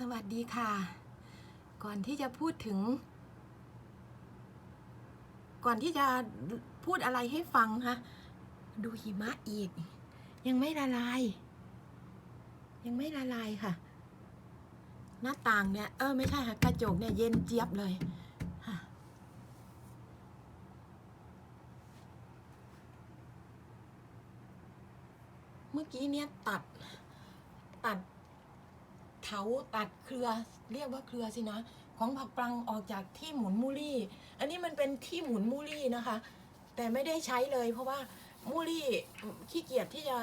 สวัสดีค่ะ ก่อนที่จะพูดถึง ก่อนที่จะพูดอะไรให้ฟังคะดูหิมะอีก ยังไม่ละลาย ยังไม่ละลายค่ะ หน้าต่างเนี่ยเออไม่ใช่ค่ะกระจกเนี่ยเย็นเจี๊ยบเลยเมื่อกี้เนี่ยตัด เถาตัดเครือเรียกว่าเครือสินะ ของผักปรังออกจากที่หมุนมูลี่ อันนี้มันเป็นที่หมุนมูลี่นะคะ แต่ไม่ได้ใช้เลยเพราะว่ามูลี่ขี้เกียจที่จะ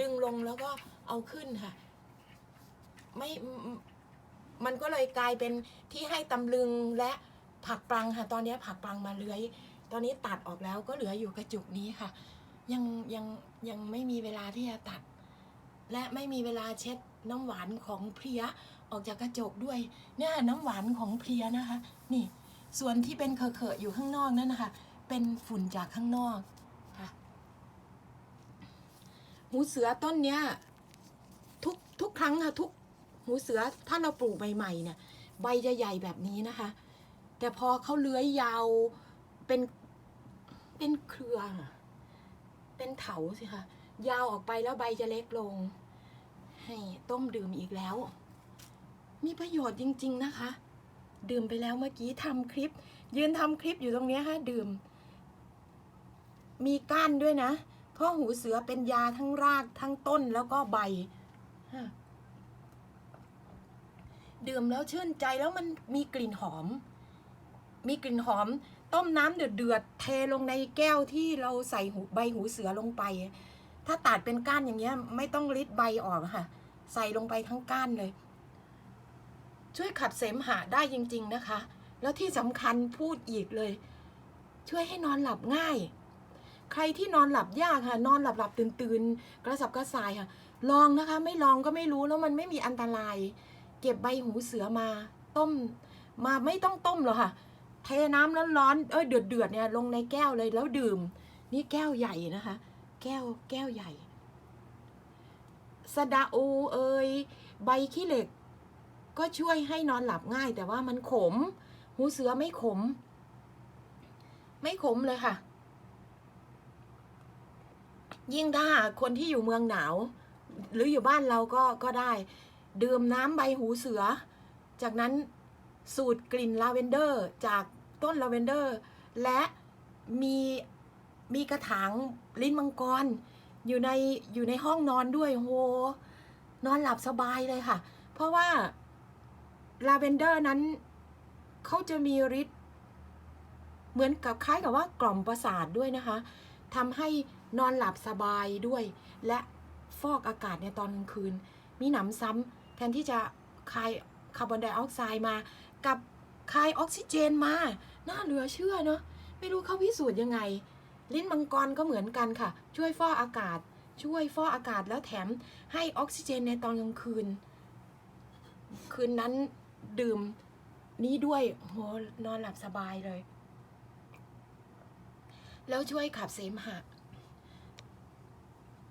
ดึงลงแล้วก็เอาขึ้นค่ะ ไม่มันก็เลยกลายเป็นที่ให้ตำลึงและผักปรังค่ะ ตอนนี้ผักปรังมาเลื้อย ตอนนี้ตัดออกแล้วก็เหลืออยู่กระจุกนี้ค่ะ ยังยังยังไม่มีเวลาที่จะตัด และไม่มีเวลาเช็ด น้ำหวานของเพลียออกจากกระจกด้วยเนี่ยน้ำหวานของเพลียนะคะ นี่ ส่วนที่เป็นเคอะๆอยู่ข้างนอกนั่นนะคะ เป็นฝุ่นจากข้างนอกค่ะหูเสือต้นเนี้ยทุกทุกครั้งค่ะทุกหูเสือถ้าเราปลูกใหม่ๆเนี่ย ใบจะใหญ่แบบนี้นะคะ แต่พอเขาเลื้อยยาวเป็นเป็นเครือ เป็นเถาสิคะยาวออกไปแล้วใบจะเล็กลง ให้ต้มดื่มอีกแล้ว มีประโยชน์จริง ๆ นะคะ ดื่มไปแล้วเมื่อกี้ทำคลิป ยืนทำคลิปอยู่ตรงนี้ค่ะดื่ม มีก้านด้วยนะ เพราะหูเสือเป็นยาทั้งรากทั้งต้นแล้วก็ใบ ดื่มแล้วชื่นใจแล้วมันมีกลิ่นหอม มีกลิ่นหอม ต้มน้ำเดือดเดือดๆเทลงในแก้วที่เราใส่หูใบหูเสือลงไป ถ้าตัดเป็นก้านอย่างเงี้ย ไม่ต้องริดใบออกค่ะ ใส่ลงไปทั้งก้านเลย ช่วยขับเสมหะได้จริง ๆนะคะ แล้วที่สำคัญพูดอีกเลย ช่วยให้นอนหลับง่าย ใครที่นอนหลับยากค่ะ นอนหลับหลับตื่นตื่นกระสับกระส่ายค่ะ ลองนะคะ ไม่ลองก็ไม่รู้แล้วมันไม่มีอันตราย เก็บใบหูเสือมา ต้ม มาไม่ต้องต้มหรอกค่ะ เทน้ำร้อนๆเอ้ยเดือดเดือดๆเนี่ยลงในแก้วเลยแล้วดื่ม นี่แก้วใหญ่นะคะ แก้วแก้วใหญ่ สะดาอูเอยใบขี้เหล็ก ก็ช่วยให้นอนหลับง่าย แต่ว่ามันขม หูเสือไม่ขม ไม่ขมเลยค่ะ ยิ่งถ้าคนที่อยู่เมืองหนาว หรืออยู่บ้านเราก็ก็ได้ ดื่มน้ำใบหูเสือ จากนั้นสูตรกลิ่นลาเวนเดอร์จากต้นลาเวนเดอร์ และมี มีกระถางลิ้นมังกร อยู่ในอยู่ในห้องนอนด้วยโหนอนหลับสบายเลยค่ะ เพราะว่าลาเวนเดอร์นั้นเขาจะมีฤทธิ์เหมือนกับคล้ายกับว่ากล่อมประสาทด้วยนะคะทำให้นอนหลับสบายด้วย และฟอกอากาศในตอนกลางคืน มีหนำซ้ำแทนที่จะคายคาร์บอนไดออกไซด์มากับคายออกซิเจนมา น่าเหลือเชื่อเนาะไม่รู้เขาพิสูจน์ยังไง ลิ้นมังกรก็เหมือนกันค่ะ ช่วยฟอกอากาศ ช่วยฟอกอากาศแล้วแถมให้ออกซิเจนในตอนกลางคืน คืนนั้นดื่มนี้ด้วยโหนอนหลับสบายเลย แล้วช่วยขับเสมหะ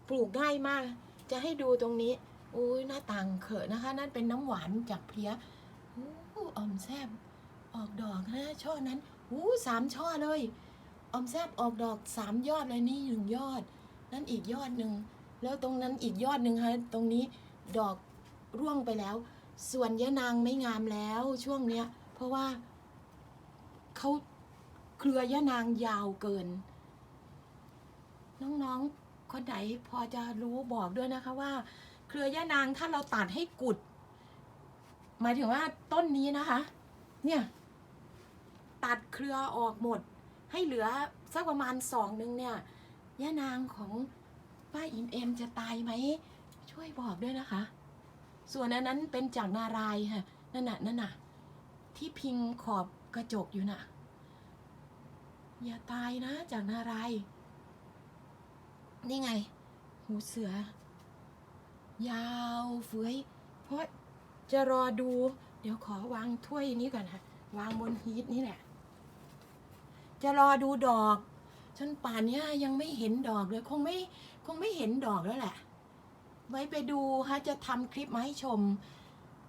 ปลูกง่ายมาก จะให้ดูตรงนี้โอ้ยหน้าต่างเขอะนะคะ นั่นเป็นน้ำหวานจากเพลียโอ้ออมแซบออกดอกนะช่อนั้นโอ้สามช่อเลย ออมแซบออกดอกสามยอดเลยนี่หนึ่งยอด นั่นอีกยอดหนึ่งแล้วตรงนั้นอีกยอดหนึ่งค่ะตรงนี้ดอกร่วงไปแล้ว ส่วนยะนางไม่งามแล้วช่วงเนี้ย เพราะว่าเขาเครือยะนางยาวเกิน น้องๆคนไหนพอจะรู้บอกด้วยนะคะว่า เครือยะนางถ้าเราตัดให้กุด หมายถึงว่าต้นนี้นะคะ เนี่ย ตัดเครือออกหมด ให้เหลือสักประมาณสองนึงเนี่ยย่านางของป้าอิมเอ็มจะตายไหม ช่วยบอกด้วยนะคะ ส่วนอันนั้นเป็นจากนารายค่ะนั่นน่ะนั่นน่ะ ที่พิงขอบกระจกอยู่น่ะ อย่าตายนะจากนาราย นี่ไง หูเสือ ยาวเฟื้อยเพราะจะรอดู เดี๋ยวขอวางถ้วยนี้ก่อนค่ะ วางบนฮีทนี่แหละ จะรอดูดอกจนป่านนี้ยังไม่เห็นดอกเลยคงไม่คงไม่เห็นดอกแล้วแหละ ไว้ไปดูฮะจะทำคลิปมาให้ชม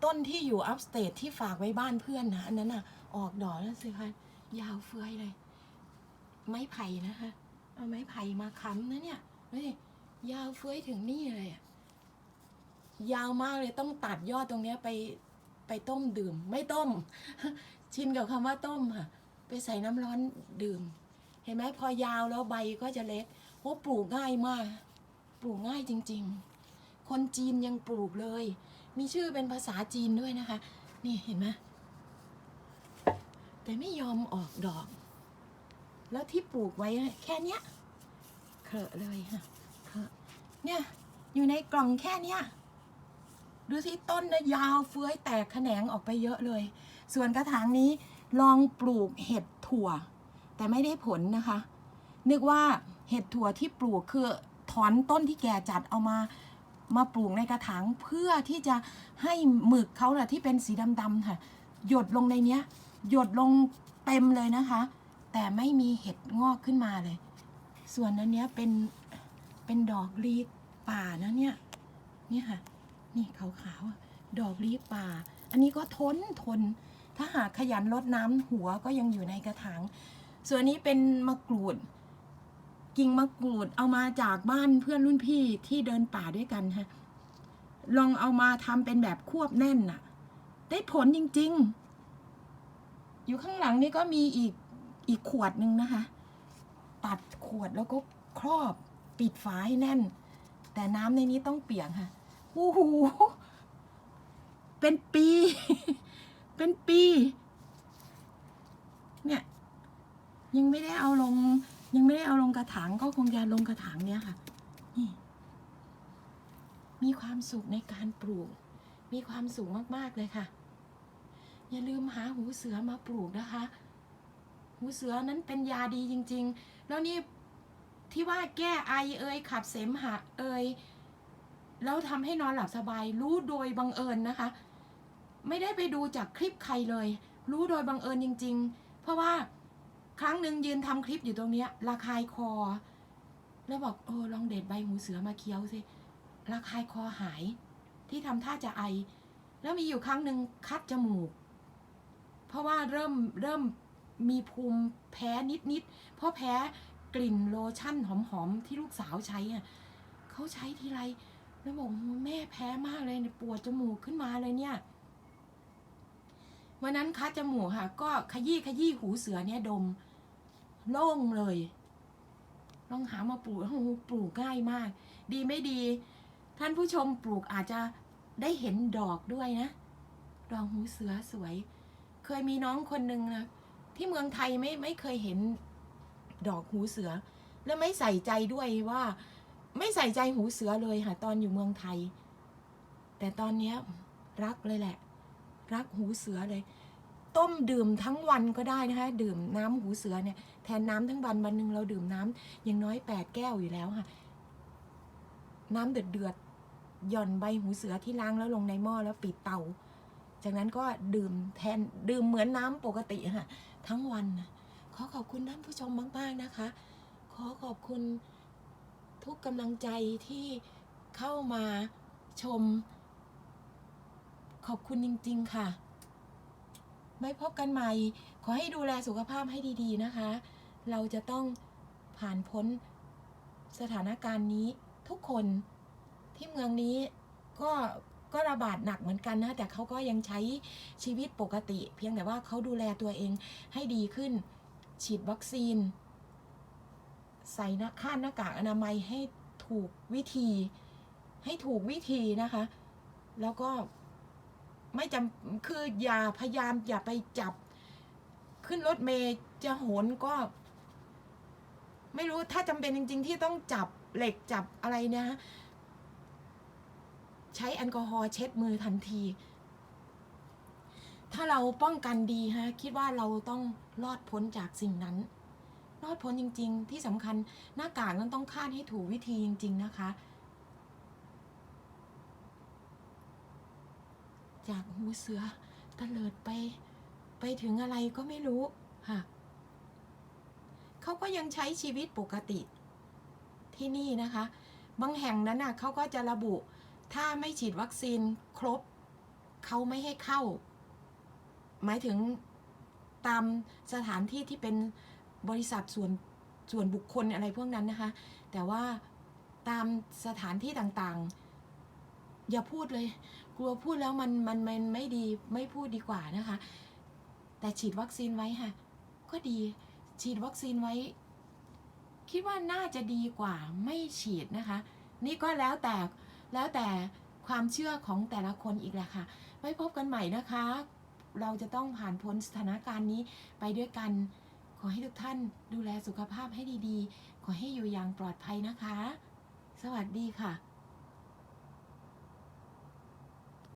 ต้นที่อยู่อัพสเตทที่ฝากไว้บ้านเพื่อนนะอันนั้นอะ ออกดอกแล้วสิคะยาวเฟือยเลย ไม้ไผ่นะคะเอาไม้ไผ่มาค้ำนะเนี่ยเฮ้ยยาวเฟื้อยถึงนี่เลยอะยาวมากเลยต้องตัดยอดตรงเนี้ยไปไปต้มดื่ม ไม่ต้ม ชินกับคำว่าต้มค่ะ ใส่น้ำร้อนดื่ม เห็นไหมพอยาวแล้วใบก็จะเล็กโอ้ปลูกง่ายมาก ปลูกง่ายจริง ๆ คนจีนยังปลูกเลย มีชื่อเป็นภาษาจีนด้วยนะคะ นี่เห็นไหมแต่ไม่ยอมออกดอก แล้วที่ปลูกไว้แค่เนี้ยเคอะเลยค่ะเคอะเนี่ยอยู่ในกล่องแค่เนี้ยดูสิต้นนะยาวเฟื้อยแตกแขนงออกไปเยอะเลย ส่วนกระถางนี้ ลองปลูกเห็ดถั่ว แต่ไม่ได้ผลนะคะ นึกว่าเห็ดถั่วที่ปลูกคือถอนต้นที่แก่จัดเอามามาปลูกในกระถางเพื่อที่จะให้หมึกเขาแหะที่เป็นสีดำๆค่ะ หยดลงในเนี้ย หยดลงเต็มเลยนะคะ แต่ไม่มีเห็ดงอกขึ้นมาเลย ส่วนอันเนี้ยเป็นเป็นดอกลีฟป่านะเนี่ยเนี่ยค่ะ นี่ขาวๆดอกลีฟป่า อันนี้ก็ทนทน ถ้าหากขยันรดน้ำหัวก็ยังอยู่ในกระถาง ส่วนนี้เป็นมะกรูด กิ่งมะกรูดเอามาจากบ้านเพื่อนรุ่นพี่ที่เดินป่าด้วยกันฮะ ลองเอามาทำเป็นแบบควบแน่นน่ะ ได้ผลจริง ๆ อยู่ข้างหลังนี่ก็มีอีกอีกขวดหนึ่งนะคะ ตัดขวดแล้วก็ครอบปิดฝาให้แน่น แต่น้ำในนี้ต้องเปียกค่ะโอ้โหเป็นปี เป็นปี เนี่ย ยังไม่ได้เอาลง ยังไม่ได้เอาลงกระถางก็คงจะลงกระถางเนี้ยค่ะนี่มีความสุขในการปลูก มีความสุขมากๆเลยค่ะ อย่าลืมหาหูเสือมาปลูกนะคะ หูเสือนั้นเป็นยาดีจริง ๆ แล้วนี่ที่ว่าแก้ไอเอ่ยขับเสมหะเอ่ยแล้วทำให้นอนหลับสบายรู้โดยบังเอิญนะคะ ไม่ได้ไปดูจากคลิปใครเลย รู้โดยบังเอิญจริง ๆ เพราะว่าครั้งหนึ่งยืนทำคลิปอยู่ตรงเนี้ยระคายคอ แล้วบอกโอ้ลองเด็ดใบหูเสือมาเคี้ยวสิระคายคอหาย ที่ทำท่าจะไอ แล้วมีอยู่ครั้งหนึ่งคัดจมูก เพราะว่าเริ่มเริ่มมีภูมิแพ้นิดๆเพราะแพ้กลิ่นโลชั่นหอมๆที่ลูกสาวใช้อะเขาใช้ทีไรแล้วบอกแม่แพ้มากเลยปวดจมูกขึ้นมาเลยเนี่ย วันนั้นคัดจมูกค่ะ ก็ขยี้ขยี้หูเสือเนี่ยดม โล่งเลยลองหามาปลูกโอ้โหปลูกง่ายมาก ดีไม่ดี ท่านผู้ชมปลูกอาจจะได้เห็นดอกด้วยนะ ดอกหูเสือสวย เคยมีน้องคนหนึ่งนะที่เมืองไทยไม่ไม่เคยเห็นดอกหูเสือ และไม่ใส่ใจด้วยว่า ไม่ใส่ใจหูเสือเลยค่ะตอนอยู่เมืองไทย แต่ตอนเนี้ยรักเลยแหละ รักหูเสือเลย ต้มดื่มทั้งวันก็ได้นะคะดื่มน้ำหูเสือเนี่ยแทนน้ำทั้งวันวันหนึ่งเราดื่มน้ำอย่างน้อยแปดแก้วอยู่แล้วค่ะน้ำเดือดเดือดๆหย่อนใบหูเสือที่ล้างแล้วลงในหม้อแล้วปิดเตา จากนั้นก็ดื่มแทนดื่มเหมือนน้ำปกติค่ะทั้งวันนะขอขอบคุณท่านผู้ชมมาก ๆ นะคะ ขอขอบคุณทุกกำลังใจที่เข้ามาชม ขอบคุณจริง ๆ ค่ะ ไม่พบกันใหม่ ขอให้ดูแลสุขภาพให้ดี ๆ นะคะ เราจะต้องผ่านพ้นสถานการณ์นี้ทุกคนที่เมืองนี้ก็ก็ระบาดหนักเหมือนกันนะ แต่เขาก็ยังใช้ชีวิตปกติ เพียงแต่ว่าเขาดูแลตัวเองให้ดีขึ้น ฉีดวัคซีน ใส่หน้าค่าดหน้ากากอนามัยให้ถูกวิธี ให้ถูกวิธีนะคะ แล้วก็ ไม่จำคืออย่าพยายามอย่าไปจับ ขึ้นรถเมย์จะโหนก็ ไม่รู้ถ้าจำเป็นจริง ๆ ที่ต้องจับเหล็กจับอะไรนะใช้แอลกอฮอล์เช็ดมือทันที ถ้าเราป้องกันดีฮะ คิดว่าเราต้องรอดพ้นจากสิ่งนั้น รอดพ้นจริง ๆ ที่สำคัญหน้ากากนั้นต้องคาดให้ถูกวิธีจริง ๆ นะคะ จากหูเสือตะเลิดไป ไปถึงอะไรก็ไม่รู้ค่ะเขาก็ยังใช้ชีวิตปกติที่นี่นะคะ บางแห่งนั้นน่ะเขาก็จะระบุ ถ้าไม่ฉีดวัคซีนครบ เขาไม่ให้เข้า หมายถึงตามสถานที่ที่เป็นบริษัทส่วนส่วนบุคคลอะไรพวกนั้นนะคะ แต่ว่าตามสถานที่ต่างๆ อย่าพูดเลย กลัวพูดแล้วมันมันมันไม่ดีไม่พูดดีกว่านะคะ แต่ฉีดวัคซีนไว้ค่ะ ก็ดี ฉีดวัคซีนไว้ คิดว่าน่าจะดีกว่าไม่ฉีดนะคะ นี่ก็แล้วแต่แล้วแต่ความเชื่อของแต่ละคนอีกแหละค่ะไว้พบกันใหม่นะคะ เราจะต้องผ่านพ้นสถานการณ์นี้ไปด้วยกัน ขอให้ทุกท่านดูแลสุขภาพให้ดีๆ ขอให้อยู่อย่างปลอดภัยนะคะ สวัสดีค่ะ